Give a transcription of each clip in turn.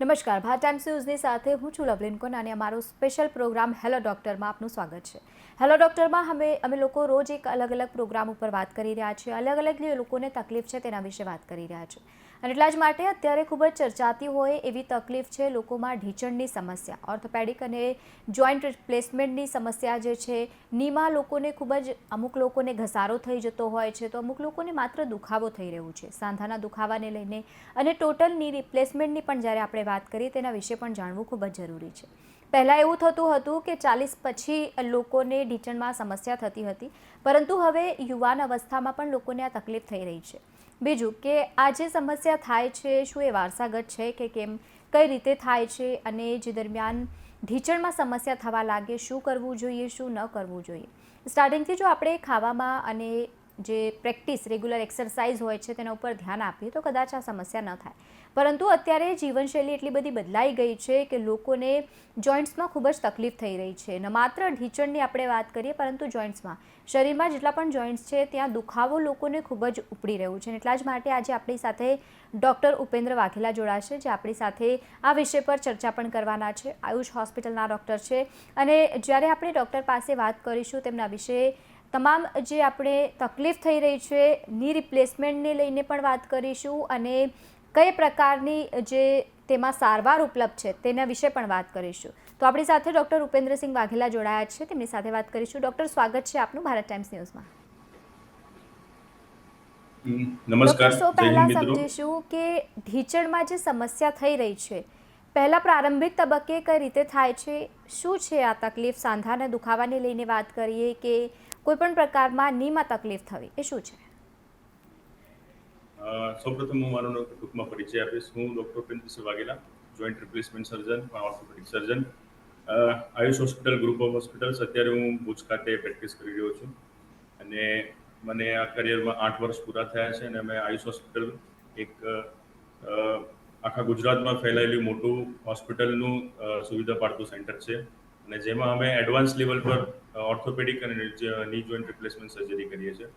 નમસ્કાર. ભારત ટાઈમ્સ ન્યૂઝની સાથે હું છું લવલીન કોન અને અમારો સ્પેશિયલ પ્રોગ્રામ હેલો ડૉક્ટરમાં આપનું સ્વાગત છે. હેલો ડૉક્ટરમાં અમે અમે લોકો રોજ એક અલગ અલગ પ્રોગ્રામ ઉપર વાત કરી રહ્યા છીએ. અલગ અલગ લોકોને તકલીફ છે તેના વિશે વાત કરી રહ્યા છીએ. અને એટલા જ માટે અત્યારે ખૂબ જ ચર્ચાતી હોય એવી તકલીફ છે લોકોમાં ઢીંચણની સમસ્યા. ઓર્થોપેડિક અને જોઈન્ટ રિપ્લેસમેન્ટની સમસ્યા જે છે, નીમાં લોકોને ખૂબ જ અમુક લોકોને ઘસારો થઈ જતો હોય છે, તો અમુક લોકોને માત્ર દુખાવો થઈ રહ્યું છે. સાંધાના દુખાવાને લઈને અને ટોટલની રિપ્લેસમેન્ટની પણ જ્યારે આપણે વાત કરીએ તેના વિશે પણ જાણવું ખૂબ જ જરૂરી છે. પહેલાં એવું થતું હતું કે ચાલીસ પછી લોકોને ઢીંચણમાં સમસ્યા થતી હતી, પરંતુ હવે યુવાન અવસ્થામાં પણ લોકોને આ તકલીફ થઈ રહી છે. બીજું કે આ જે સમસ્યા થાય છે, શું એ વારસાગત છે કે કેમ, કઈ રીતે થાય છે અને જે દરમિયાન ઢીંચણમાં સમસ્યા થવા લાગે, શું કરવું જોઈએ, શું ન કરવું જોઈએ. સ્ટાર્ટિંગથી જો આપણે ખાવામાં અને જે પ્રેક્ટિસ, રેગ્યુલર એક્સરસાઇઝ હોય છે, તેના ઉપર ધ્યાન આપીએ તો કદાચ આ સમસ્યા ન થાય. પરંતુ અત્યારે જીવનશૈલી એટલી બધી બદલાઈ ગઈ છે કે લોકોને જોઈન્ટ્સમાં ખૂબ જ તકલીફ થઈ રહી છે. ન માત્ર ઢીચણની આપણે વાત કરીએ, પરંતુ જોઈન્ટ્સમાં. શરીરમાં જેટલા પણ જોઈન્ટ્સ છે, ત્યાં દુખાવો લોકોને ખૂબ જ ઉપડી રહ્યું છે. એટલા જ માટે આજે આપણી સાથે ડૉક્ટર ઉપેન્દ્ર વાઘેલા જોડાશે, જે આપણી સાથે આ વિષય પર ચર્ચા પણ કરવાના છે. આયુષ હોસ્પિટલના ડૉક્ટર છે. અને જ્યારે આપણે ડૉક્ટર પાસે વાત કરીશું તેમના વિશે તમામ જે આપણે તકલીફ થઈ રહી છે ની રિપ્લેસમેન્ટને લઈને પણ વાત કરીશું અને કઈ પ્રકારની જે તેમાં સારવાર ઉપલબ્ધ છે તેના વિશે પણ વાત કરીશું. તો આપણી સાથે ડૉક્ટર ઉપેન્દ્રસિંહ વાઘેલા જોડાયા છે તેમની સાથે વાત કરીશું. ડૉક્ટર સ્વાગત છે આપનું ભારત ટાઈમ્સ ન્યૂઝમાં. નમસ્કાર. સૌ પહેલાં સમજીશું કે ઢીંચણમાં જે સમસ્યા થઈ રહી છે પહેલા પ્રારંભિક તબક્કે કઈ રીતે થાય છે શું છે આ તકલીફ સાંધાના દુખાવાને લઈને વાત કરીએ કે કોઈ પણ પ્રકારમાં નીમાં તકલીફ થવી, એ શું છે? સૌપ્રથમ હું મારો ટૂંકમાં પરિચય આપીશ. હું doctor Upendrasinh Vaghela, joint replacement surgeon orthopaedic surgeon. Ayush hospital, group of hospitals. અત્યારે હું ભુજ ખાતે પ્રેક્ટિસ કરી રહ્યો છું. અને મને આ કરિયરમાં આઠ વર્ષ પૂરા થયા છે અને અમે આયુષ હોસ્પિટલ એક આખા ગુજરાતમાં ફેલાયેલું મોટું હોસ્પિટલનું સુવિધા પાડતું સેન્ટર છે. અને જેમાં અમે એડવાન્સ લેવલ પર ઓર્થોપેડિક અને ની જોઈન્ટ રિપ્લેસમેન્ટ સર્જરી કરીએ છીએ.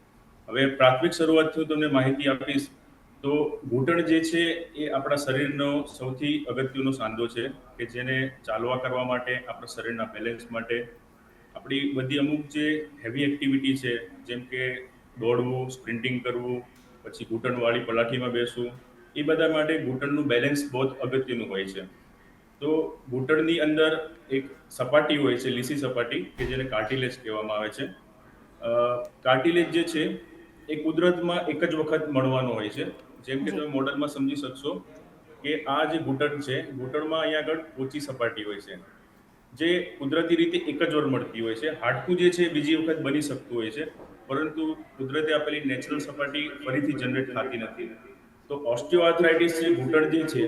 હવે પ્રાથમિક શરૂઆતથી હું તમને માહિતી આપીશ, તો ઘૂંટણ જે છે એ આપણા શરીરનો સૌથી અગત્યનો સાંધો છે કે જેને ચાલવા કરવા માટે, આપણા શરીરના બેલેન્સ માટે. આપણી બધી અમુક જે હેવી એક્ટિવિટી છે, જેમ કે દોડવું સ્પ્રિન્ટિંગ કરવું, પછી ઘૂંટણવાળી પલાઠીમાં બેસવું, એ બધા માટે ઘૂંટણનું બેલેન્સ બહુ અગત્યનું હોય છે. તો ઘૂંટણની અંદર એક સપાટી હોય છે લીસી સપાટી કે જેને કાર્ટિલેજ કહેવામાં આવે છે. કાર્ટિલેજ જે છે એ કુદરતમાં એક જ વખત મળવાનો હોય છે. જેમ કે તમે મોડલમાં સમજી શકશો કે આ જે ઘૂંટણ છે ઘૂંટણમાં અહીંયા આગળ ઓછી સપાટી હોય છે. જે કુદરતી રીતે એક જ વાર મળતી હોય છે. હાડકું જે છે એ બીજી વખત બની શકતું હોય છે. પરંતુ કુદરતે આપેલી નેચરલ સપાટી ફરીથી જનરેટ થતી નથી. તો ઓસ્ટિયોઆર્થરાઇટિસ જે ઘૂંટણ જે છે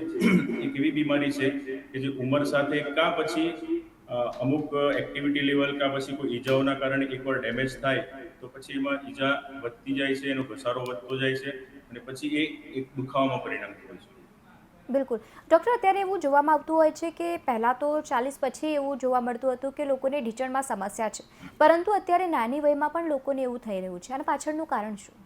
એક એવી બીમારી છે કે જે ઉંમર સાથે કાં પછી અમુક એક્ટિવિટી લેવલ કાં પછી કોઈ ઈજાઓના કારણે એકવાર ડેમેજ થાય, તો પછી એમાં ઈજા વધતી જાય છે, એનો ઘસારો વધતો જાય છે અને પછી એ એક દુખાવામાં પરિણમતું હોય છે. બિલકુલ. ડૉક્ટર, અત્યારે એવું જોવામાં આવતું હોય છે કે પહેલાં તો ચાલીસ પછી એવું જોવા મળતું હતું કે લોકોને ઢીચણમાં સમસ્યા છે. પરંતુ અત્યારે નાની વયમાં પણ લોકોને એવું થઈ રહ્યું છે. અને પાછળનું કારણ શું?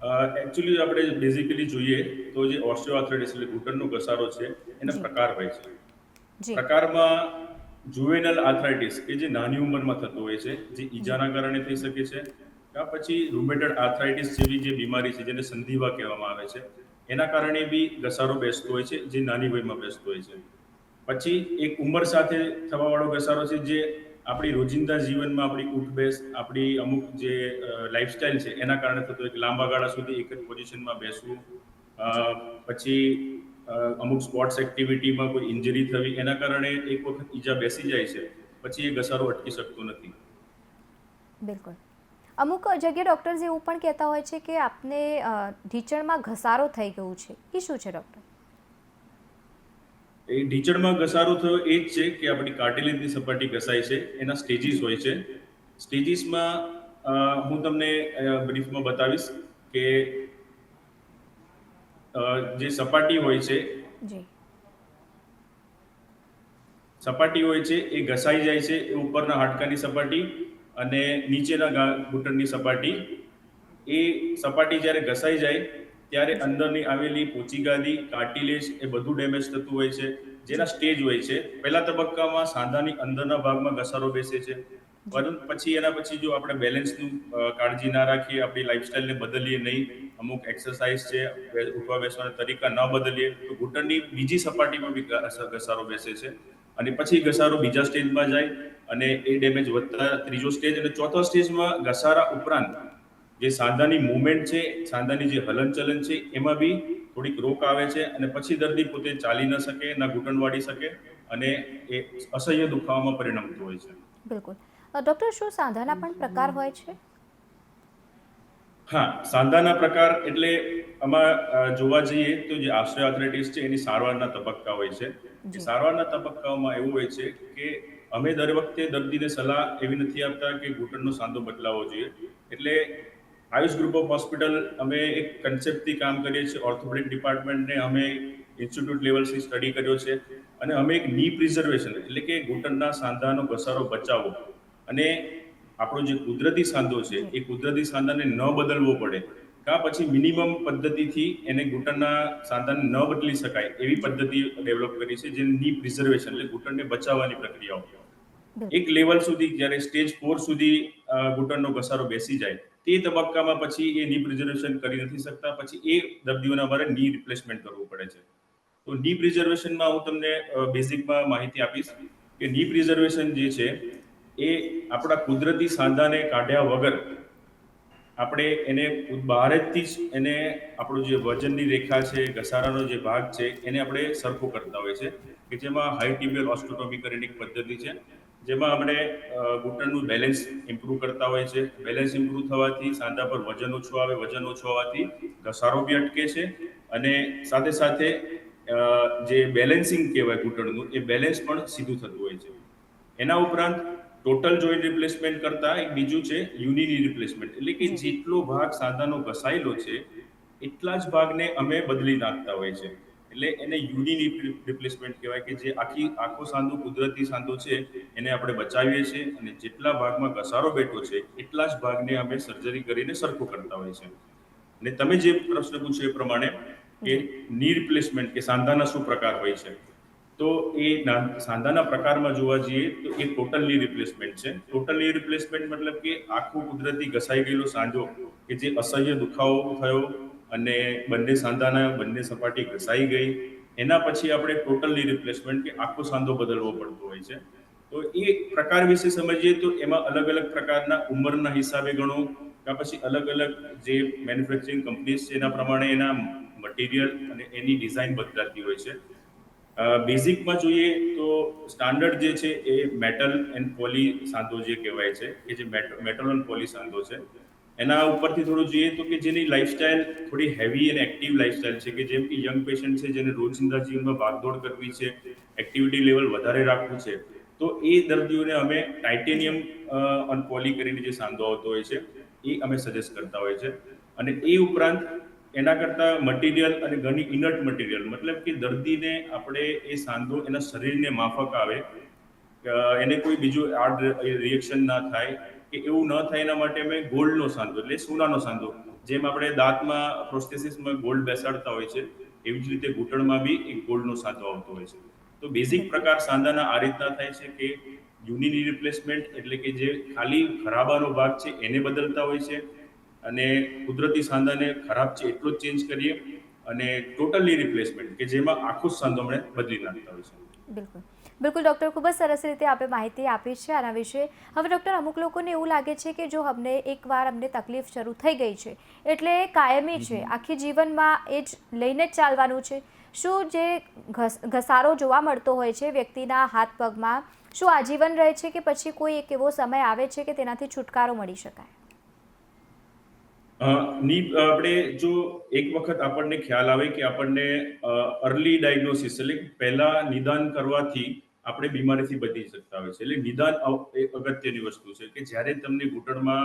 એકચ્યુઅલી આપણે બેઝિકલી જોઈએ તો જે ઓસ્ટિયોઆર્થ્રાઇટિસ એટલે ઘૂંટણનો ઘસારો છે એના પ્રકાર હોય છે. પ્રકારમાં જુવેનલ આર્થરાઇટિસ કે જે નાની ઉંમરમાં થતો હોય છે જે ઈજાના કારણે થઈ શકે છે કા પછી રૂમેટેડ આર્થરાઇટિસ જેવી જે બીમારી છે જેને સંધિવા કહેવામાં આવે છે એના કારણે બી ઘસારો બેસતો હોય છે જે નાની વયમાં બેસતો હોય છે. પછી એક ઉંમર સાથે થવાવાળો ઘસારો છે જે આપણી રોજિંદા જીવનમાં આપણી ઉઠબેસ આપણી અમુક જે લાઈફસ્ટાઈલ છે, એના કારણે થતો હોય કે લાંબા ગાળા સુધી એક જ પોઝિશનમાં બેસવું પછી અમુક સ્પોર્ટ્સ એક્ટિવિટીમાં કોઈ ઇન્જરી થવી, એના કારણે એક વખત ઈજા બેસી જાય છે, પછી એ ઘસારો અટકી શકતો નથી. બિલકુલ. અમુક જગ્યાએ ડૉક્ટર્સ એવું પણ કહેતા હોય છે કે આપને ઢીચણમાં ઘસારો થઈ ગયું છે. એ શું છે ડૉક્ટર એ ઢીચડમાં ઘસારો થયો એ જ છે કે આપણી કાર્ટિલેજની સપાટી ઘસાય છે એના સ્ટેજીસ હોય છે. સ્ટેજીસમાં હું તમને બ્રીફમાં બતાવીશ કે જે સપાટી હોય છે સપાટી હોય છે એ ઘસાઈ જાય છે એ ઉપરના હાડકાની સપાટી અને નીચેના ઘૂંટણની સપાટી. એ સપાટી જ્યારે ઘસાઈ જાય ત્યારે અંદરની આવેલી પોચી ગાદી, કાર્ટિલેજ એ બધું ડેમેજ થતું હોય છે. જેના સ્ટેજ હોય છે. પહેલા તબક્કામાં સાંધાની અંદરના ભાગમાં ઘસારો બેસે છે. પરંતુ પછી એના પછી જો આપણે બેલેન્સનું કાળજી ના રાખીએ, આપણી લાઇફસ્ટાઈલને બદલીએ નહીં, અમુક એક્સરસાઇઝ છે ઉઠવા બેસવાના તરીકા ન બદલીએ, તો ઘૂંટણની બીજી સપાટીમાં બી ઘસારો બેસે છે. અને પછી ઘસારો બીજા સ્ટેજમાં જાય અને એ ડેમેજ વધતા ત્રીજો સ્ટેજ અને ચોથા સ્ટેજમાં ઘસારા ઉપરાંત જે સાંધાની મુવમેન્ટ છે સાંધાની જે હલનચલન છે એમાં બી થોડીક રોક આવે છે અને પછી દર્દી પોતે ચાલી ન શકે ના ઘૂંટણ વાળી શકે અને એ અસહ્ય દુખાવામાં પરિણમતું હોય છે. બિલકુલ. ડોક્ટર શું સાંધાના પણ પ્રકાર હોય છે? હા સાંધાના પ્રકાર એટલે આમાં જોવા જઈએ તો જે આર્થરાઇટિસ છે એની સારવારના તબક્કા હોય છે. એ સારવારના તબક્કાઓમાં એવું હોય છે કે અમે દર વખતે દર્દીને સલાહ એવી નથી આપતા કે ઘૂંટણનો સાંધો બદલાવો જોઈએ. એટલે આયુષ ગ્રુપ ઓફ હોસ્પિટલ અમે એક કન્સેપ્ટથી કામ કરીએ છીએ. ઓર્થોપેડિક ડિપાર્ટમેન્ટને અમે ઇન્સ્ટિટ્યૂટ લેવલથી સ્ટડી કર્યો છે. અને અમે એક ની પ્રિઝર્વેશન એટલે કે ઘૂંટણના સાંધાનો ઘસારો બચાવવો. અને આપણો જે કુદરતી સાંધો છે એ કુદરતી સાંધાને ન બદલવો પડે. કાં પછી મિનિમમ પદ્ધતિથી એને ઘૂંટણના સાંધાને ન બદલી શકાય એવી પદ્ધતિ ડેવલપ કરી છે જે ની પ્રિઝર્વેશન એટલે ઘૂંટણને બચાવવાની પ્રક્રિયાઓ. એક લેવલ સુધી જ્યારે સ્ટેજ ફોર સુધી ઘૂંટણનો ઘસારો બેસી જાય તે તબક્કામાં પછી એ ની પ્રિઝર્વેશન કરી નથી શકતા. પછી એ દર્દીઓના અમારે ની રિપ્લેસમેન્ટ કરવું પડે છે. તો ની પ્રિઝર્વેશનમાં હું તમને બેઝિકમાં માહિતી આપીશ કે ની પ્રિઝર્વેશન જે છે એ આપણા કુદરતી સાંધાને કાઢ્યા વગર આપણે એને બહારથી જ એને આપણું જે વજનની રેખા છે, ઘસારાનો જે ભાગ છે, એને આપણે સરખો કરતા હોય છે કે જેમાં હાઈ ટિબિયલ ઓસ્ટોટોમી કરીને એક પદ્ધતિ છે. જેમાં આપણે ઘૂંટણનું બેલેન્સ ઇમ્પ્રૂવ કરતા હોય છે. બેલેન્સ ઇમ્પ્રૂવ થવાથી સાંધા પર વજન ઓછું આવે, વજન ઓછું આવવાથી ઘસારો બી અટકે છે. અને સાથે સાથે જે બેલેન્સિંગ કહેવાય ઘૂંટણનું, એ બેલેન્સ પણ સીધું થતું હોય છે. એના ઉપરાંત ટોટલ જોઈન્ટ રિપ્લેસમેન્ટ કરતા એક બીજું છે યુનિની રિપ્લેસમેન્ટ એટલે કે જેટલો ભાગ સાંધાનો ઘસાયેલો છે, એટલા જ ભાગને અમે બદલી નાખતા હોય છે. એટલે એને યુનિની રિપ્લેસમેન્ટ કહેવાય કે જે આખી, આખો સાંધો કુદરતી સાંધો છે, એને આપણે બચાવીએ છીએ અને જેટલા ભાગમાં ઘસારો બેઠો છે, એટલા જ ભાગને અમે સર્જરી કરીને સરખો કરતા હોય છે અને તમે જે પ્રશ્ન પૂછ્યો એ પ્રમાણે કે ની રિપ્લેસમેન્ટ કે સાંધાના શું પ્રકાર હોય છે? તો એ સાંધાના પ્રકારમાં જોવા જઈએ તો એ ટોટલની રિપ્લેસમેન્ટ છે. ટોટલની રિપ્લેસમેન્ટ મતલબ કે આખું કુદરતી ઘસાઈ ગયેલો સાંધો કે જે અસહ્ય દુખાવો થયો અને બંને સાંધાના, બંને સપાટી ઘસાઈ ગઈ. એના પછી આપણે ટોટલી રિપ્લેસમેન્ટ કે આખો સાંધો બદલવો પડતો હોય છે. તો એ પ્રકાર વિશે સમજીએ તો એમાં અલગ અલગ પ્રકારના ઉંમરના હિસાબે ગણો, કાં પછી અલગ અલગ જે મેન્યુફેક્ચરિંગ કંપનીઝ છે એના પ્રમાણે એના મટીરિયલ અને એની ડિઝાઇન બદલાતી હોય છે. બેઝિકમાં જોઈએ તો સ્ટાન્ડર્ડ જે છે એ મેટલ એન્ડ પોલી સાંધો જે કહેવાય છે, કે જે મેટલ એન્ડ પોલી સાંધો છે. એના ઉપરથી થોડું જોઈએ તો કે જેની લાઇફસ્ટાઇલ થોડી હેવી અને એક્ટિવ લાઈફસ્ટાઈલ છે કે જેમ કે યંગ પેશન્ટ છે જેને રોજિંદા જીવનમાં ભાગદોડ કરવી છે એક્ટિવિટી લેવલ વધારે રાખવું છે, તો એ દર્દીઓને અમે ટાઇટેનિયમ અન પોલી કરીને જે સાંધો આવતો હોય છે, એ અમે સજેસ્ટ કરતા હોય છે. અને એ ઉપરાંત એના કરતાં મટીરિયલ અને ઘણી ઇનર્ટ મટીરિયલ મતલબ કે દર્દીને આપણે એ સાંધો એના શરીરને માફક આવે એને કોઈ બીજું આડ રિએક્શન ના થાય કે એવું ન થાય એના માટે અમે ગોલ્ડનો સાંધો, એટલે સોનાનો સાંધો, જેમ આપણે દાંતમાં પ્રોસ્થેસિસમાં ગોલ્ડ બેસાડતા હોય છે, એવી જ રીતે ઘૂંટણમાં બી એક ગોલ્ડનો સાંધો આવતો હોય છે. તો બેઝિક પ્રકાર સાંધાના આ રીતના થાય છે કે યુનિની રિપ્લેસમેન્ટ એટલે કે જે ખાલી ખરાબાનો ભાગ છે એને બદલતા હોય છે અને કુદરતી સાંધાને ખરાબ છે એટલો જ ચેન્જ કરીએ અને ટોટલી રિપ્લેસમેન્ટ કે જેમાં આખો સાંધો આપણે બદલી નાખતા હોય છે. બિલકુલ. બિલકુલ ડૉક્ટર ખૂબ જ સરસ રીતે આપે માહિતી આપી છે આના વિશે. હવે ડૉક્ટર અમુક લોકોને એવું લાગે છે કે જો અમને એકવાર અમને તકલીફ શરૂ થઈ ગઈ છે એટલે કાયમી છે. આખી જીવનમાં એ જ લઈને જ ચાલવાનું છે. શું જે ઘસ ઘસારો જોવા મળતો હોય છે વ્યક્તિના હાથ પગમાં શું આજીવન રહે છે કે પછી કોઈ એક એવો સમય આવે છે કે તેનાથી છુટકારો મળી શકાય? ની આપણે જો એક વખત આપણને ખ્યાલ આવે કે આપણને અર્લી ડાયગ્નોસિસ એટલે પહેલા નિદાન કરવાથી આપણે બીમારીથી બચી શકતા હોય છે. એટલે નિદાન એ અગત્યની વસ્તુ છે કે જ્યારે તમને ઘૂંટણમાં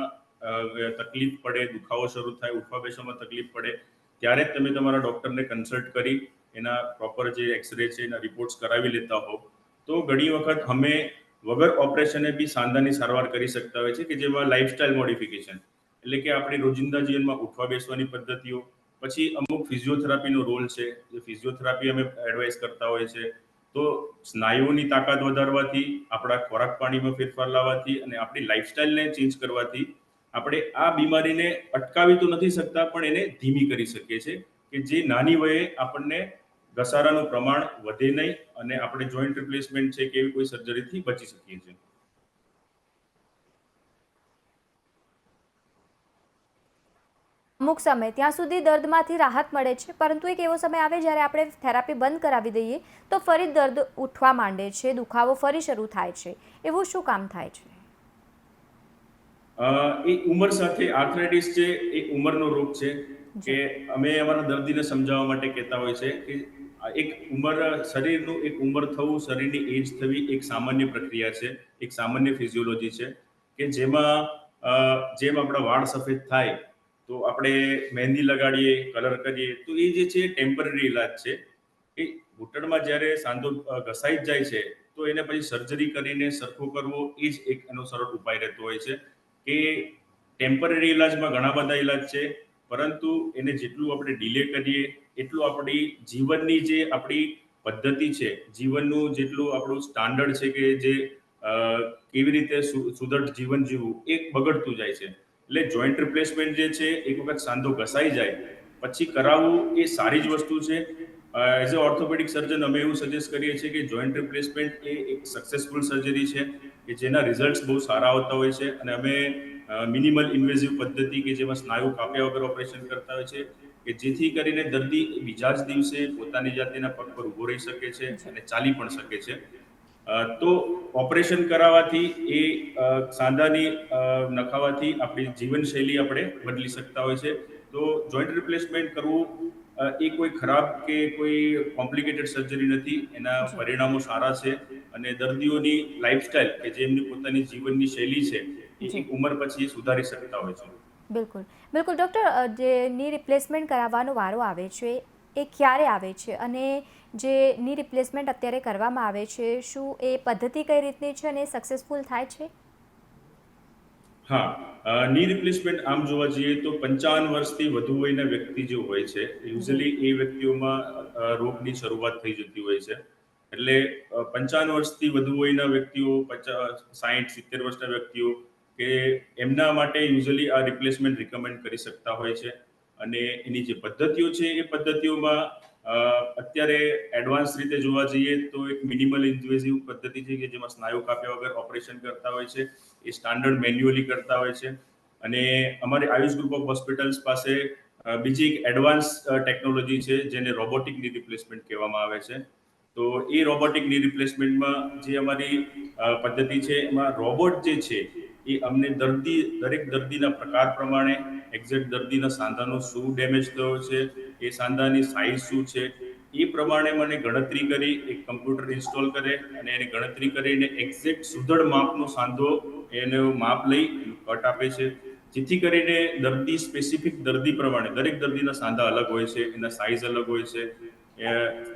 તકલીફ પડે, દુખાવો શરૂ થાય, ઉઠવા બેસવામાં તકલીફ પડે, ત્યારે જ તમે તમારા ડૉક્ટરને કન્સલ્ટ કરી, એના પ્રોપર જે એક્સરે છે, એના રિપોર્ટ્સ કરાવી લેતા હો તો ઘણી વખત અમે વગર ઓપરેશને બી સાંધાની સારવાર કરી શકતા હોય છે કે જેમાં લાઇફસ્ટાઇલ મોડિફિકેશન એટલે કે આપણી રોજિંદા જીવનમાં ઉઠવા બેસવાની પદ્ધતિઓ, પછી અમુક ફિઝિયોથેરાપીનો રોલ છે. જે ફિઝિયોથેરાપી અમે એડવાઇસ કરતા હોય છીએ. તો સ્નાયુઓની તાકાત વધારવાથી, આપણા ખોરાક પાણીમાં ફેરફાર લાવવાથી અને આપણી લાઈફસ્ટાઈલને ચેન્જ કરવાથી આપણે આ બીમારીને અટકાવી તો નથી શકતા, પણ એને ધીમી કરી શકીએ છીએ કે જે નાની વયે આપણને ઘસારાનું પ્રમાણ વધે નહીં અને આપણે જોઈન્ટ રિપ્લેસમેન્ટ છે કે એવી કોઈ સર્જરીથી બચી શકીએ છીએ. અમુક સમય ત્યાં સુધી દર્દમાંથી રાહત મળે છે પરંતુ એક એવો સમય આવે જ્યારે આપણે થેરાપી બંધ કરાવી દઈએ તો ફરી દર્દ ઉઠવા માંડે છે દુખાવો ફરી શરૂ થાય છે. એવું શું કામ થાય છે? એ ઉંમર સાથે આર્થરાઇટિસ છે એ ઉંમરનો રોગ છે કે અમે અમારા દર્દીને સમજાવવા માટે કહેતા હોય છે કે એક ઉંમર શરીરનું એક ઉંમર થવું શરીરની એજ થવી એક સામાન્ય પ્રક્રિયા છે એક સામાન્ય ફિઝિયોલોજી છે કે જેમાં જેમ આપણા વાળ સફેદ થાય તો આપણે મહેંદી લગાડીએ, કલર કરીએ, તો એ જે છે ટેમ્પરરી ઇલાજ છે. એ ઘૂંટણમાં જ્યારે સાંધો ઘસાઈ જ જાય છે, તો એને પછી સર્જરી કરીને સરખો કરવો, એ જ એક એનો સરળ ઉપાય રહેતો હોય છે. કે ટેમ્પરરી ઇલાજમાં ઘણા બધા ઇલાજ છે, પરંતુ એને જેટલું આપણે ડિલે કરીએ, એટલું આપણી જીવનની જે આપણી પદ્ધતિ છે, જીવનનું જેટલું આપણું સ્ટાન્ડર્ડ છે કે જે કેવી રીતે સુદૃઢ જીવન જીવવું, એ બગડતું જાય છે. એટલે જોઈન્ટ રિપ્લેસમેન્ટ જે છે, એક વખત સાંધો ઘસાઈ જાય, પછી કરાવવું એ સારી જ વસ્તુ છે. એઝ અ ઓર્થોપેડિક સર્જન અમે એવું સજેસ્ટ કરીએ છીએ કે જોઈન્ટ રિપ્લેસમેન્ટ એ એક સક્સેસફુલ સર્જરી છે, કે જેના રિઝલ્ટ્સ બહુ સારા આવતા હોય છે. અને અમે મિનિમલ ઇન્વેઝિવ પદ્ધતિ કે જેમાં સ્નાયુ કાપ્યા વગર ઓપરેશન કરતા હોય છે, કે જેથી કરીને દર્દી બીજા જ દિવસે પોતાની જાતેના પગ પર ઊભો રહી શકે છે અને ચાલી પણ શકે છે. તો ઓપરેશન કરાવવાથી એ સાંધાની નખાવાથી આપણી જીવનશૈલી આપણે બદલી શકતા હોય છે. તો જોઈન્ટ રિપ્લેસમેન્ટ કરવું એ કોઈ ખરાબ કે કોઈ કોમ્પ્લિકેટેડ સર્જરી નથી. એના પરિણામો સારા છે અને દર્દીઓની લાઈફસ્ટાઈલ કે જે એમની પોતાની જીવનની શૈલી છે એ ઉંમર પછી સુધારી શકતા હોય છે. બિલકુલ. બિલકુલ ડૉક્ટર જે ની રિપ્લેસમેન્ટ કરાવવાનો વારો આવે છે એ ક્યારે આવે છે? અને જે ની રિપ્લેસમેન્ટ અત્યારે કરવામાં આવે છે શું એ પદ્ધતિ કઈ રીતની છે અને સક્સેસફુલ થાય છે? હા ની રિપ્લેસમેન્ટ આમ જોવા જઈએ તો પંચાવન વર્ષથી વધુ વયના વ્યક્તિ જે હોય છે યુઝલી એ વ્યક્તિઓમાં રોગની શરૂઆત થઈ જતી હોય છે. એટલે પંચાવન વર્ષથી વધુ વયના વ્યક્તિઓ સાહીઠ સિત્તેર વર્ષના વ્યક્તિઓ કે એમના માટે યુઝલી આ રિપ્લેસમેન્ટ રિકમેન્ડ કરી શકતા હોય છે. અને એની જે પદ્ધતિઓ છે એ પદ્ધતિઓમાં અત્યારે એડવાન્સ રીતે જોવા જઈએ તો એક મિનિમલ ઇન્વેઝિવ પદ્ધતિ છે કે જેમાં સ્નાયુ કાપ્યા વગર ઓપરેશન કરતા હોય છે. એ સ્ટાન્ડર્ડ મેન્યુઅલી કરતા હોય છે. અને અમારી આયુષ ગ્રુપ ઓફ હોસ્પિટલ્સ પાસે બીજી એક એડવાન્સ ટેકનોલોજી છે જેને રોબોટિકની રિપ્લેસમેન્ટ કહેવામાં આવે છે. તો એ રોબોટિકની રિપ્લેસમેન્ટમાં જે અમારી પદ્ધતિ છે એમાં રોબોટ જે છે એ અમને દર્દી, દરેક દર્દીના પ્રકાર પ્રમાણે એક્ઝેક્ટ દર્દીના સાંધાનો શું ડેમેજ થયો છે એ સાંધાની સાઇઝ શું છે? એ પ્રમાણે મને ગણતરી કરી, એક કમ્પ્યુટર ઇન્સ્ટોલ કરે અને એની ગણતરી કરીને એક્ઝેક્ટ સુધડ માપનો સાંધો એનો માપ લઈ કટ આપે છે. જેથી કરીને દર્દી સ્પેસિફિક દર્દી પ્રમાણે, દરેક દર્દીના સાંધા અલગ હોય છે, એના સાઇઝ અલગ હોય છે, એ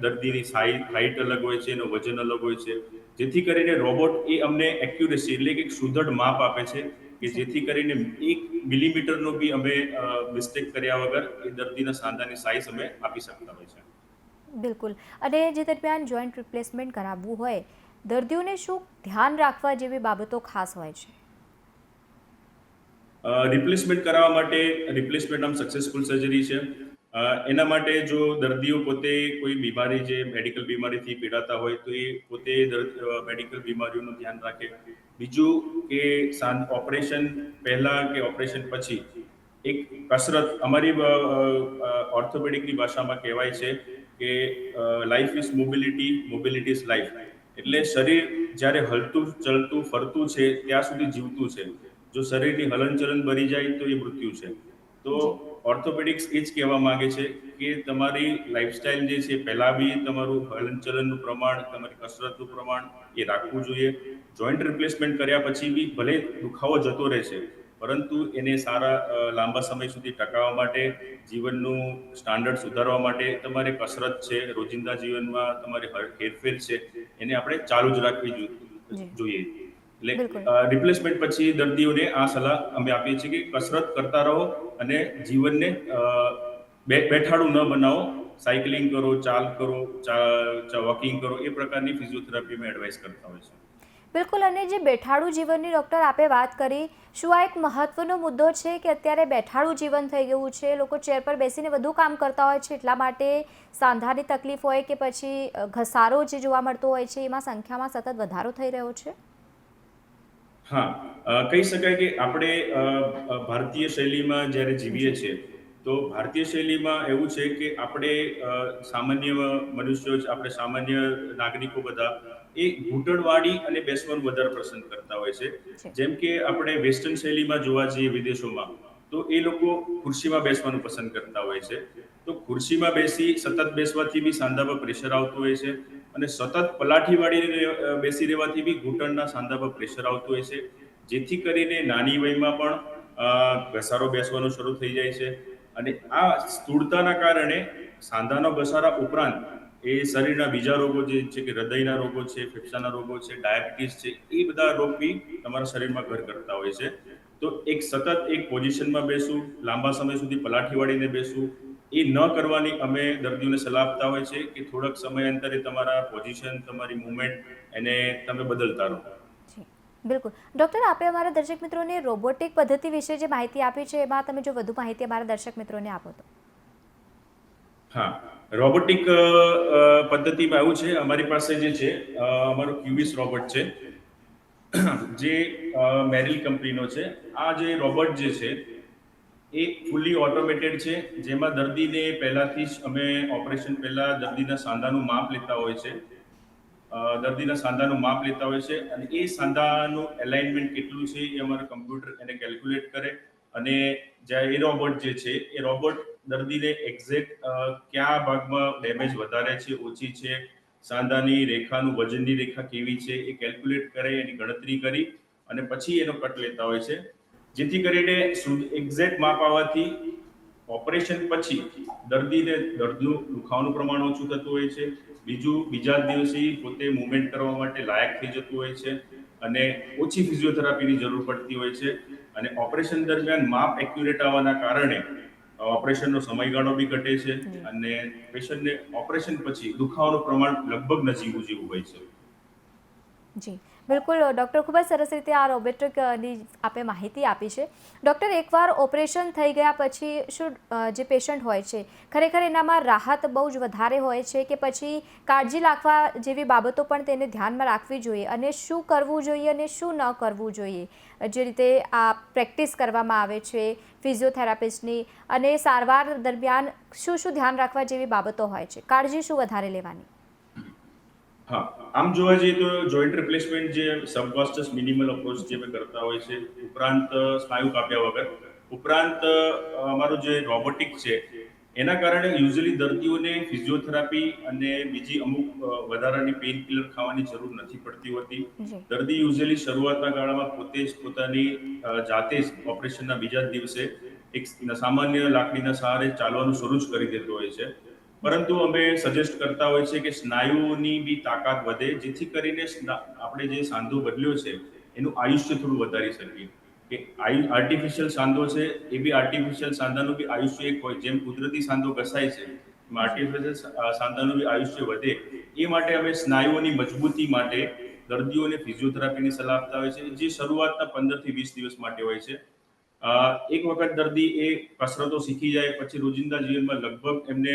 દર્દીની સાઇઝ હાઇટ અલગ હોય છે, એનું વજન અલગ હોય છે. જેથી કરીને રોબોટ એ અમને એક્યુરેસી એટલે કે સુધડ માપ આપે છે. કે જેથી કરીને એક મિલીમીટરનો બી અમે મિસ્ટેક કર્યા વગર એ દર્દીના સાંધાની સાઇઝ અમે આપી શકતા હોય છે. બિલકુલ. અને જે દરમિયાન જોઈન્ટ રિપ્લેસમેન્ટ કરાવવું હોય દર્દીઓને શું ધ્યાન રાખવા જેવી બાબતો ખાસ હોય છે? રિપ્લેસમેન્ટ કરાવવા માટે રિપ્લેસમેન્ટ આમ સક્સેસફુલ સર્જરી છે. એના માટે જો દર્દીઓ પોતે કોઈ બીમારી જે મેડિકલ બીમારીથી પીડાતા હોય તો એ પોતે મેડિકલ બીમારીઓનું ધ્યાન રાખે. બીજું કે સાન ઓપરેશન પહેલા કે ઓપરેશન પછી એક કસરત અમારી ઓર્થોપેડિકની ભાષામાં કહેવાય છે કે life is mobility mobility is life એટલે શરીર જ્યારે હલતું, ચલતું, ફરતું છે, ત્યાં સુધી જીવતું છે. જો શરીરની હલનચલન બની જાય તો એ મૃત્યુ છે. તો ઓર્થોપેડિક્સ એ જ કહેવા માંગે છે કે તમારી લાઈફસ્ટાઈલ જે છે પહેલાં બી તમારું હલનચલનનું પ્રમાણ તમારી કસરતનું પ્રમાણ એ રાખવું જોઈએ જોઈન્ટ રિપ્લેસમેન્ટ કર્યા પછી બી ભલે દુખાવો જતો રહે છે પરંતુ એને સારા લાંબા સમય સુધી ટકાવવા માટે જીવનનું સ્ટાન્ડર્ડ સુધારવા માટે તમારે કસરત છે રોજિંદા જીવનમાં તમારી હેરફેર છે એને આપણે ચાલુ જ રાખવી જોઈએ. એટલે રિપ્લેસમેન્ટ પછી દર્દીઓને આ સલાહ અમે આપીએ છીએ કે કસરત કરતા રહો અને જીવનને બેઠાડું ન બનાવો. સાયકલિંગ કરો ચાલ કરો વોકિંગ કરો એ પ્રકારની ફિઝિયોથેરાપી અમે એડવાઇસ કરતા હોય છે બિલકુલ અને જે બેઠાડું જીવનની ડૉક્ટર આપે વાત કરી શું આ એક મહત્વનો મુદ્દો છે કે અત્યારે બેઠાડું જીવન થઈ ગયું છે? લોકો ચેર પર બેસીને વધુ કામ કરતા હોય છે એટલા માટે સાંધાની તકલીફ હોય કે પછી ઘસારો જે જોવા મળતો હોય છે એમાં સંખ્યામાં સતત વધારો થઈ રહ્યો છે? હા કહી શકાય કે આપણે ભારતીય શૈલીમાં જ્યારે જીવીએ છીએ તો ભારતીય શૈલીમાં એવું છે કે આપણે સામાન્ય મનુષ્યો જ આપણે સામાન્ય નાગરિકો બધા એ ઘૂંટણવાળી અને બેસવાનું વધારે પસંદ કરતા હોય છે. જેમ કે આપણે વેસ્ટર્ન શૈલીમાં જોવા જઈએ વિદેશોમાં તો એ લોકો ખુરશીમાં બેસવાનું પસંદ કરતા હોય છે. તો ખુરશીમાં બેસી સતત બેસવાથી બી સાંધામાં પર પ્રેશર આવતું હોય છે. અને સતત પલાઠી વાળીને બેસી રહેવાથી બી ઘૂંટણના સાંધા પર પ્રેશર આવતું હોય છે. જેથી કરીને નાની વયમાં પણ ઘસારો બેસવાનો શરૂ થઈ જાય છે. અને આ સ્થૂળતાના કારણે સાંધાનો ઘસારા ઉપરાંત એ શરીરના બીજા રોગો જે છે કે હૃદયના રોગો છે, ફેફસાના રોગો છે, ડાયાબિટીસ છે, એ બધા રોગ બી તમારા શરીરમાં ઘર કરતા હોય છે. તો એક સતત એક પોઝિશનમાં બેસવું, લાંબા સમય સુધી પલાઠી વાળીને બેસવું એ ન કરવાની અમે દર્દીઓને સલાહ આપતા હોય છે કે થોડાક સમયાંતરે તમારા પોઝિશન તમારી મુવમેન્ટ એને તમે બદલતા રહો. બિલકુલ. ડૉક્ટર આપે અમારા દર્શક મિત્રોને રોબોટિક પદ્ધતિ વિશે જે માહિતી આપી છે એમાં તમે જો વધુ માહિતી અમારા દર્શક મિત્રોને આપો તો. હા રોબોટિક પદ્ધતિમાં એવું છે અમારી પાસે જે છે અમારો ક્યુબિસ રોબોટ છે. જે મેરિલ કંપનીનો છે. આ જે રોબોટ જે છે એ ફૂલી ઓટોમેટેડ છે. જેમાં દર્દીને પહેલાથી જ અમે ઓપરેશન પહેલાં દર્દીના સાંધાનું માપ લેતા હોય છે. દર્દીના સાંધાનું માપ લેતા હોય છે અને એ સાંધાનું એલાઇનમેન્ટ કેટલું છે એ અમારું કમ્પ્યુટર એને કેલ્ક્યુલેટ કરે. અને જ્યાં એ રોબોટ જે છે, એ રોબોટ દર્દીને એક્ઝેક્ટ કયા ભાગમાં ડેમેજ વધારે છે, ઓછી છે, સાંધાની રેખાનું વજનની રેખા કેવી છે એ કેલ્ક્યુલેટ કરે એની ગણતરી કરી અને પછી એનો કટ લેતા હોય છે. જેથી કરીને એક્ઝેક્ટ માપ આવવાથી ઓપરેશન પછી દર્દીને દર્દનું દુખાવાનું પ્રમાણ ઓછું થતું હોય છે. બીજું બીજા દિવસે પોતે મુવમેન્ટ કરવા માટે લાયક થઈ જતું હોય છે અને ઓછી ફિઝિયોથેરાપીની જરૂર પડતી હોય છે. અને ઓપરેશન દરમિયાન માપ એક્યુરેટ આવવાના કારણે ઓપરેશનનો સમયગાળો બી ઘટે છે અને પેશન્ટને ઓપરેશન પછી દુખાવાનું પ્રમાણ લગભગ નજીવું જેવું હોય છે. જી. બિલકુલ ડૉક્ટર ખૂબ જ સરસ રીતે આ રોબોટિકની આપે માહિતી આપી છે. ડૉક્ટર, એકવાર ઓપરેશન થઈ ગયા પછી શું જે પેશન્ટ હોય છે, ખરેખર એનામાં રાહત બહુ જ વધારે હોય છે કે પછી કાળજી રાખવા જેવી બાબતો પણ તેને ધ્યાનમાં રાખવી જોઈએ અને શું કરવું જોઈએ અને શું ન કરવું જોઈએ? જે રીતે આ પ્રેક્ટિસ કરવામાં આવે છે ફિઝિયોથેરાપિસ્ટની અને સારવાર દરમિયાન શું શું ધ્યાન રાખવા જેવી બાબતો હોય છે. કાળજી શું વધારે લેવાની? હા. આમ જોવા જઈએ તો જોઈન્ટ રિપ્લેસમેન્ટ જે સબકોસ્ટસ મિનિમલ અપ્રોચ જે અમે કરતા હોય છે ઉપરાંત સ્નાયુ કાપ્યા વગર ઉપરાંત અમારું જે રોબોટિક છે એના કારણે યુઝલી દર્દીઓને ફિઝિયોથેરાપી અને બીજી અમુક વધારાની પેઇન કિલર ખાવાની જરૂર નથી પડતી હોતી. દર્દી યુઝલી શરૂઆતના ગાળામાં પોતે જ પોતાની જાતે જ ઓપરેશનના બીજા જ દિવસે એક સામાન્ય લાકડીના સહારે ચાલવાનું શરૂ જ કરી દેતો હોય છે. પરંતુ અમે સજેસ્ટ કરતા હોય છે કે સ્નાયુઓની બી તાકાત વધે, જેથી કરીને આપણે જે સાંધો બદલ્યો છે, એનું આયુષ્ય થોડું વધારી શકીએ. કે આયુ આર્ટિફિશિયલ સાંધો છે, એ બી આર્ટિફિશિયલ સાંધાનું બી આયુષ્ય એક હોય. જેમ કુદરતી સાંધો ઘસાય છે આર્ટિફિશિયલ સાંધાનું બી આયુષ્ય વધે. એ માટે અમે સ્નાયુઓની મજબૂતી માટે દર્દીઓને ફિઝિયોથેરાપીની સલાહ આપતા હોય છે, જે શરૂઆતના પંદરથી વીસ દિવસ માટે હોય છે. એક વખત દર્દી એ કસરતો શીખી જાય, પછી રોજિંદા જીવનમાં લગભગ એમને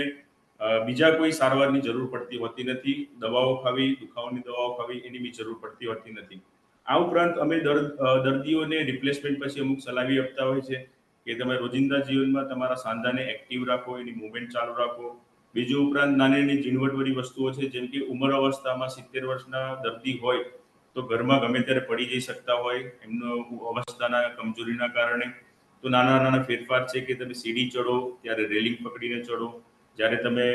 બીજા કોઈ સારવારની જરૂર પડતી હોતી નથી, દવાઓ ખાવી, દુખાવાની દવાઓ ખાવી, એની બી જરૂર પડતી હોતી નથી. આ ઉપરાંત અમે દર્દ દર્દીઓને રિપ્લેસમેન્ટ પછી અમુક સલાહી આપતા હોય છે કે તમે રોજિંદા જીવનમાં તમારા સાંધાને એક્ટિવ રાખો, એની મુવમેન્ટ ચાલુ રાખો. બીજું ઉપરાંત નાની નાની ઝીણવટવાળી વસ્તુઓ છે, જેમ કે ઉંમર અવસ્થામાં સિત્તેર વર્ષના દર્દી હોય તો ઘરમાં ગમે ત્યારે પડી જઈ શકતા હોય, એમનો અવસ્થાના કમજોરીના કારણે. તો નાના નાના ફેરફાર છે કે તમે સીડી ચડો ત્યારે રેલિંગ પકડીને ચડો જ્યારે તમે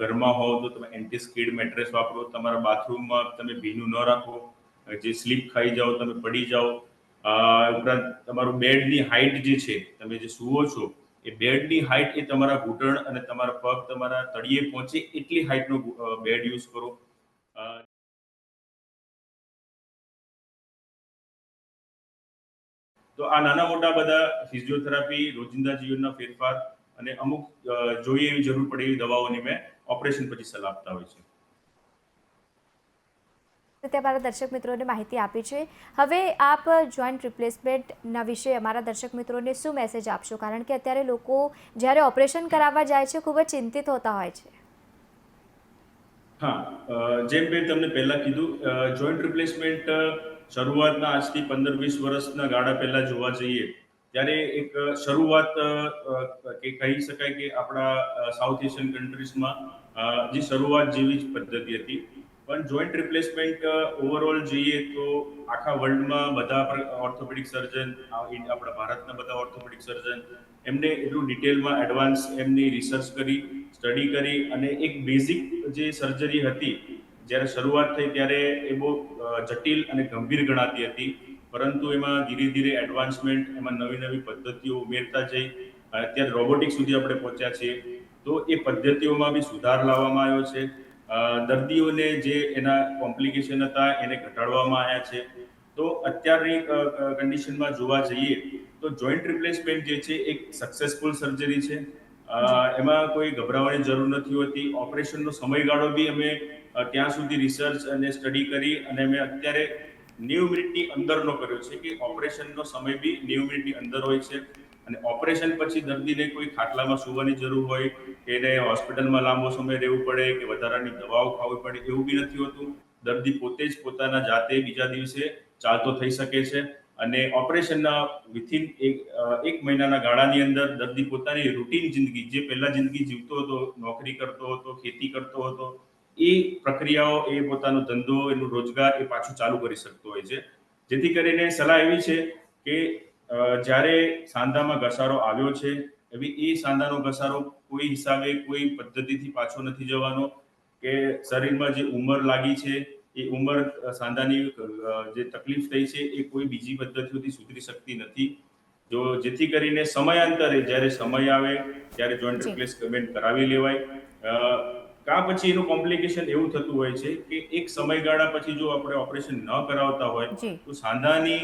ઘરમાં હોવ તો તમે એન્ટી સ્કીડ મેટ્રેસ વાપરો, તમારા બાથરૂમમાં તમે ભીનું ન રાખો, જે સ્લીપ ખાઈ જાઓ, તમે પડી જાઓ ઉપરાંત તમારું બેડની હાઇટ જે છે, તમે જે સુવો છો, એ બેડની હાઇટ એ તમારા ઘૂંટણ અને તમારા પગ તમારા તળિયે પહોંચે એટલી હાઇટનો બેડ યુઝ કરો. તો આ નાના મોટા બધા ફિઝિયોથેરાપી રોજિંદા જીવનના ફેરફાર અને અમુક જોઈએ એવી જરૂર પડે એવી દવાઓની મેં ઓપરેશન પછી સલાહ આપતા હોય છે. અમારા દર્શક મિત્રોને માહિતી આપી છે. હવે આપ જોઈન્ટ રિપ્લેસમેન્ટના વિશે અમારા દર્શક મિત્રોને શું મેસેજ આપશો? કારણ કે અત્યારે લોકો જ્યારે ઓપરેશન કરાવવા જાય છે ખૂબ જ ચિંતિત હોતા હોય છે. હા જેમ મેં તમને પહેલા કીધું જોઈન્ટ રિપ્લેસમેન્ટ શરૂઆતના આજથી પંદર વીસ વર્ષના ગાળા પહેલા જોવા જઈએ ત્યારે એક શરૂઆત કે કહી શકાય કે આપણા સાઉથ એશિયન કન્ટ્રીઝમાં જે શરૂઆત જેવી જ પદ્ધતિ હતી. પણ જોઈન્ટ રિપ્લેસમેન્ટ ઓવરઓલ જોઈએ તો આખા વર્લ્ડમાં બધા ઓર્થોપેડિક સર્જન આપણા ભારતના બધા ઓર્થોપેડિક સર્જન એમને એટલું ડિટેલમાં એડવાન્સ એમની રિસર્ચ કરી સ્ટડી કરી અને એક બેઝિક જે સર્જરી હતી, જ્યારે શરૂઆત થઈ ત્યારે એ બહુ જટિલ અને ગંભીર ગણાતી હતી. પરંતુ એમાં ધીરે ધીરે એડવાન્સમેન્ટ એમાં નવી નવી પદ્ધતિઓ ઉમેરતા જઈ. અત્યારે રોબોટિક સુધી આપણે પહોંચ્યા છીએ. તો એ પદ્ધતિઓમાં બી સુધાર લાવવામાં આવ્યો છે. દર્દીઓને જે એના કોમ્પ્લિકેશન હતા, એને ઘટાડવામાં આવ્યા છે. તો અત્યારની કન્ડિશનમાં જોવા જઈએ, તો જોઈન્ટ રિપ્લેસમેન્ટ જે છે, એક સક્સેસફુલ સર્જરી છે. એમાં કોઈ ગભરાવાની જરૂર નથી હોતી. ઓપરેશનનો સમયગાળો બી અમે ત્યાં સુધી રિસર્ચ અને સ્ટડી કરી અને અમે અત્યારે નેવું મિનિટની અંદરનો કર્યો છે કે ઓપરેશનનો સમય બી નેવું મિનિટની અંદર હોય છે. અને ઓપરેશન પછી દર્દીને કોઈ ખાટલામાં સુવાની જરૂર હોય, કે એને હોસ્પિટલમાં લાંબો સમય રહેવું પડે, કે વધારાની દવાઓ ખાવી પડે, એવું બી નથી હોતું. દર્દી પોતે જ પોતાના જાતે બીજા દિવસે ચાલતો થઈ શકે છે. અને ઓપરેશનના વિથિન એક એક મહિનાના ગાળાની અંદર દર્દી પોતાની રૂટીન જિંદગી, જે પહેલા જિંદગી જીવતો હતો, નોકરી કરતો હતો, ખેતી કરતો હતો એ પ્રક્રિયાઓ એ પોતાનો ધંધો એનું રોજગાર એ પાછું ચાલુ કરી શકતો હોય છે. જેથી કરીને સલાહ એવી છે કે જ્યારે સાંધામાં ઘસારો આવ્યો છે એવી એ સાંધાનો ઘસારો કોઈ હિસાબે કોઈ પદ્ધતિથી પાછો નથી જવાનો કે શરીરમાં જે ઉંમર લાગી છે એ ઉંમર સાંધાની જે તકલીફ થઈ છે એ કોઈ બીજી પદ્ધતિઓથી સુધરી શકતી નથી. જો જેથી કરીને સમયાંતરે જ્યારે સમય આવે ત્યારે જોઈન્ટ. રિપ્લેસમેન્ટ કરાવી લેવાય. કા પછી એનું કોમ્પ્લિકેશન એવું થતું હોય છે કે એક સમયગાળા પછી જો આપણે ઓપરેશન ન કરાવતા હોય તો સાંધાની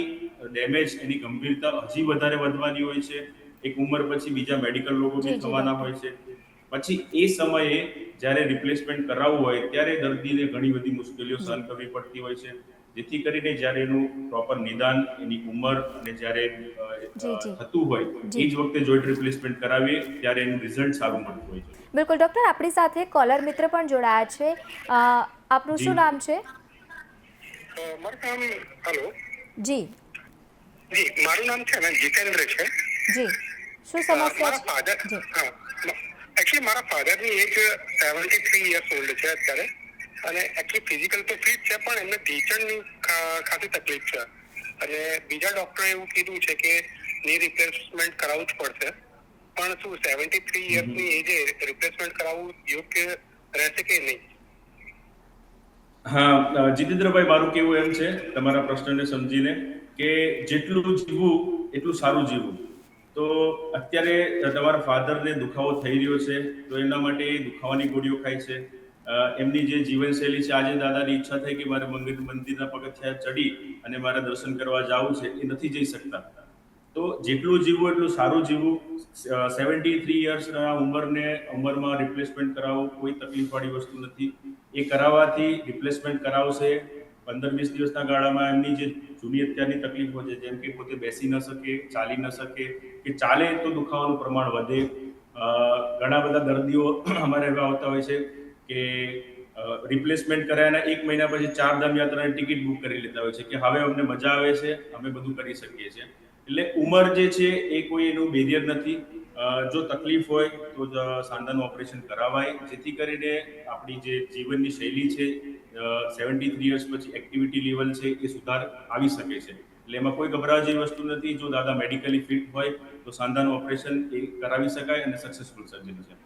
ડેમેજ એની ગંભીરતા હજી વધારે વધવાની હોય છે. એક ઉંમર પછી બીજા મેડિકલ રોગો બી થવાના હોય છે. પછી એ સમયે જ્યારે રિપ્લેસમેન્ટ કરાવવું હોય ત્યારે દર્દીને ઘણી બધી મુશ્કેલીઓ સહન કરવી પડતી હોય છે. જેથી કરીને જ્યારે એનું પ્રોપર નિદાન એની ઉંમર અને જ્યારે. થતું હોય જી. એ જ વખતે જોઈન્ટ રિપ્લેસમેન્ટ કરાવીએ ત્યારે એનું રિઝલ્ટ સારું મળતું હોય છે. બિલકુલ. ડૉક્ટર આપણી સાથે કોલર મિત્ર પણ જોડાયા છે. આપનું શું નામ છે? જી. જી મારું નામ છે જીતેન્દ્ર છે. જી. શું સમસ્યા ફાધર છે? એકચ્યુઅલી મારા ફાધરની age seventy three years old છે અત્યારે. અને એકચુઅલી ફિઝિકલ તો ફિટ છે પણ એમને ઢીંચણની ખાસી તકલીફ છે. અને બીજા ડોક્ટરે એવું કીધું છે કે ની રિપ્લેસમેન્ટ કરાવવું જ પડશે. પણ શું સેવન્ટી થ્રી યર્સની એજે રિપ્લેસમેન્ટ કરાવવું યોગ્ય રહેશે કે નહીં? હા જીતેન્દ્રભાઈ મારું કેવું એમ છે તમારા પ્રશ્નને સમજીને કે જેટલું જીવવું એટલું સારું જીવવું. તો અત્યારે તમારા ફાધરને દુખાવો થઈ રહ્યો છે તો એના માટે દુખાવાની ગોળીઓ ખાય છે. એમની જે જીવનશૈલી છે, આજે દાદાની ઈચ્છા થઈ કે મારે મંદિર મંદિરના પગથિયા ચડી અને મારે દર્શન કરવા જવું છે, એ નથી જઈ શકતા. તો જેટલું જીવવું એટલું સારું જીવવું સેવન્ટી થ્રી યર્સના ઉંમરને ઉંમરમાં રિપ્લેસમેન્ટ કરાવવું કોઈ તકલીફવાળી વસ્તુ નથી. એ કરાવવાથી રિપ્લેસમેન્ટ કરાવશે. પંદર વીસ દિવસના ગાળામાં એમની જે જૂની અત્યારની તકલીફો છે, જેમ કે પોતે બેસી ન શકે, ચાલી ન શકે, કે ચાલે તો દુખાવાનું પ્રમાણ વધે. ઘણા બધા દર્દીઓ અમારે એવા આવતા હોય છે કે રિપ્લેસમેન્ટ કરાયાના એક મહિના પછી ચાર ધામ યાત્રાની ટિકિટ બુક કરી લેતા હોય છે કે હવે અમને મજા આવે છે, અમે બધું કરી શકીએ છીએ. એટલે ઉંમર જે છે એ કોઈ એનું બેરિયર નથી. જો તકલીફ હોય તો સાંધાનું ઓપરેશન કરાવાય. જેથી કરીને આપણી જે જીવનની શૈલી છે સેવન્ટી થ્રી યર્સ પછી એક્ટિવિટી લેવલ છે એ સુધાર આવી શકે છે. એટલે એમાં કોઈ ગભરાવા જેવી વસ્તુ નથી. જો દાદા મેડિકલી ફિટ હોય તો સાંધાનું ઓપરેશન એ કરાવી શકાય અને સક્સેસફુલ સર્જરી છે.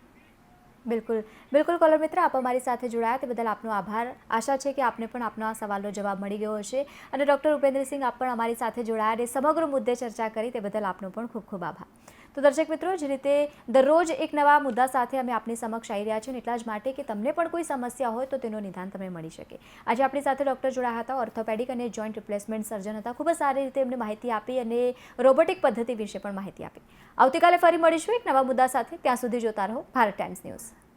બિલકુલ. બિલકુલ કોલર મિત્ર, આપ અમારી સાથે જોડાયા તે બદલ આપનો આભાર. આશા છે કે આપને પણ આપનો આ સવાલનો જવાબ મળી ગયો હશે. અને ડૉક્ટર ઉપેન્દ્રસિંહ આપ પણ અમારી સાથે જોડાયા અને સમગ્ર મુદ્દે ચર્ચા કરી તે બદલ આપનો પણ ખૂબ ખૂબ આભાર. તો દર્શક મિત્રો, જે રીતે દરરોજ એક નવા મુદ્દા સાથે અમે આપની સમક્ષ આવી રહ્યા છીએ એટલા જ માટે કે તમને પણ કોઈ સમસ્યા હોય તો તેનું નિદાન તમને મળી શકે. આજે આપણી સાથે ડૉક્ટર જોડાયા હતા, ઓર્થોપેડિક અને જોઈન્ટ રિપ્લેસમેન્ટ સર્જન હતા. ખૂબ જ સારી રીતે એમને માહિતી આપી અને રોબોટિક પદ્ધતિ વિશે પણ માહિતી આપી. આવતીકાલે ફરી મળીશું એક નવા મુદ્દા સાથે. ત્યાં સુધી જોતા રહો, ભારત ટાઈમ્સ ન્યૂઝ.